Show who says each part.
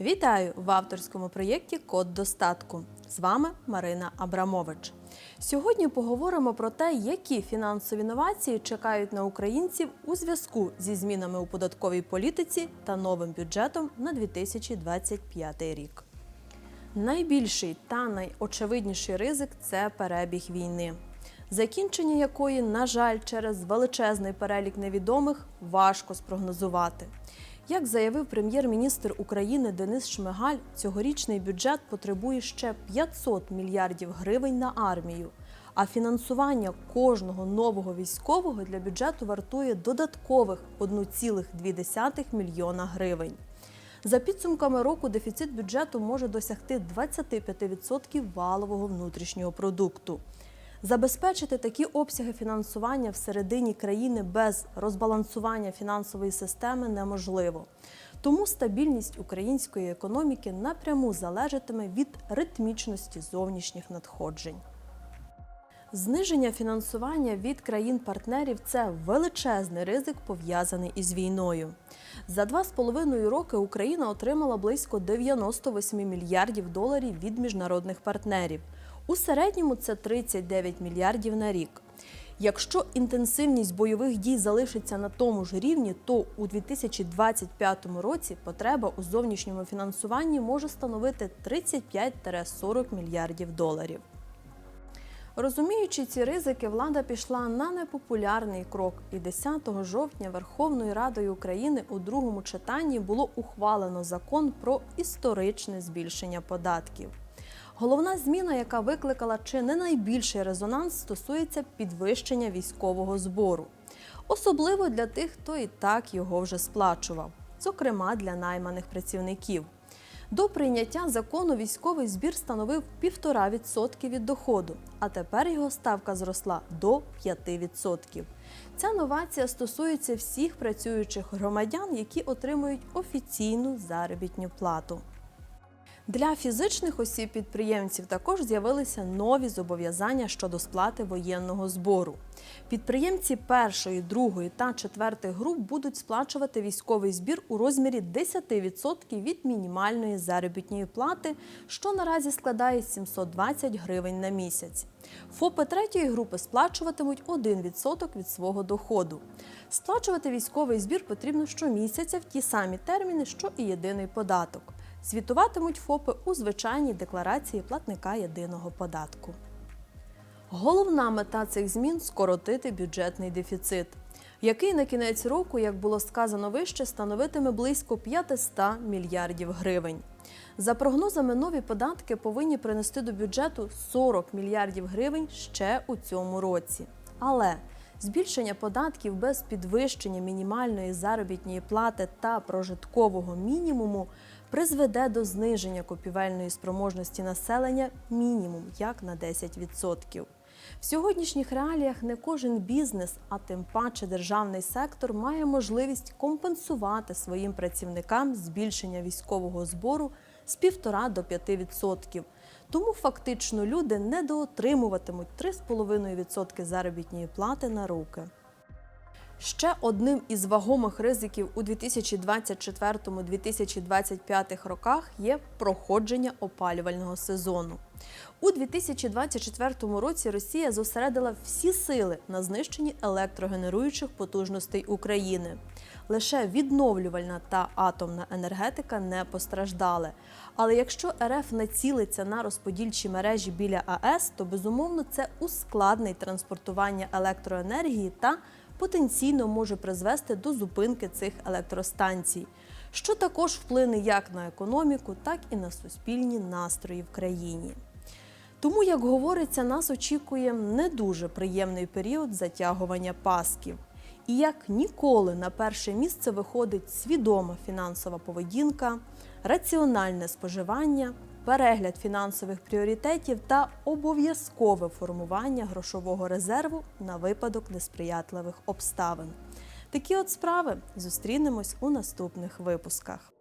Speaker 1: Вітаю в авторському проєкті Код достатку. З вами Марина Абрамович. Сьогодні поговоримо про те, які фінансові новації чекають на українців у зв'язку зі змінами у податковій політиці та новим бюджетом на 2025 рік. Найбільший та найочевидніший ризик це перебіг війни, закінчення якої, на жаль, через величезний перелік невідомих важко спрогнозувати. Як заявив прем'єр-міністр України Денис Шмигаль, цьогорічний бюджет потребує ще 500 мільярдів гривень на армію. А фінансування кожного нового військового для бюджету вартує додаткових 1,2 мільйона гривень. За підсумками року дефіцит бюджету може досягти 25% валового внутрішнього продукту. Забезпечити такі обсяги фінансування всередині країни без розбалансування фінансової системи неможливо. Тому стабільність української економіки напряму залежатиме від ритмічності зовнішніх надходжень. Зниження фінансування від країн-партнерів це величезний ризик, пов'язаний із війною. За два з половиною роки Україна отримала близько 98 мільярдів доларів від міжнародних партнерів. У середньому це 39 мільярдів на рік. Якщо інтенсивність бойових дій залишиться на тому ж рівні, то у 2025 році потреба у зовнішньому фінансуванні може становити 35-40 мільярдів доларів. Розуміючи ці ризики, влада пішла на непопулярний крок, і 10 жовтня Верховною Радою України у другому читанні було ухвалено закон про історичне збільшення податків. Головна зміна, яка викликала чи не найбільший резонанс, стосується підвищення військового збору, особливо для тих, хто і так його вже сплачував, зокрема для найманих працівників. До прийняття закону військовий збір становив 1,5% від доходу, а тепер його ставка зросла до 5%. Ця новація стосується всіх працюючих громадян, які отримують офіційну заробітну плату. Для фізичних осіб підприємців також з'явилися нові зобов'язання щодо сплати воєнного збору. Підприємці першої, другої та четвертої груп будуть сплачувати військовий збір у розмірі 10% від мінімальної заробітної плати, що наразі складає 720 гривень на місяць. ФОПи третьої групи сплачуватимуть 1% від свого доходу. Сплачувати військовий збір потрібно щомісяця в ті самі терміни, що і єдиний податок. Звітуватимуть ФОПи у звичайній декларації платника єдиного податку. Головна мета цих змін скоротити бюджетний дефіцит, який на кінець року, як було сказано вище, становитиме близько 500 мільярдів гривень. За прогнозами, нові податки повинні принести до бюджету 40 мільярдів гривень ще у цьому році. Але збільшення податків без підвищення мінімальної заробітної плати та прожиткового мінімуму призведе до зниження купівельної спроможності населення мінімум як на 10%. В сьогоднішніх реаліях не кожен бізнес, а тим паче державний сектор, має можливість компенсувати своїм працівникам збільшення військового збору з 1,5 до 5%. Тому фактично люди недоотримуватимуть 3,5% заробітної плати на руки. Ще одним із вагомих ризиків у 2024-2025 роках є проходження опалювального сезону. У 2024 році Росія зосередила всі сили на знищенні електрогенеруючих потужностей України. Лише відновлювальна та атомна енергетика не постраждали. Але якщо РФ націлиться на розподільчі мережі біля АЕС, то безумовно це ускладнить транспортування електроенергії та потенційно може призвести до зупинки цих електростанцій, що також вплине як на економіку, так і на суспільні настрої в країні. Тому, як говориться, нас очікує не дуже приємний період затягування пасків. І як ніколи на перше місце виходить свідома фінансова поведінка, раціональне споживання, перегляд фінансових пріоритетів та обов'язкове формування грошового резерву на випадок несприятливих обставин. Такі от справи зустрінемось у наступних випусках.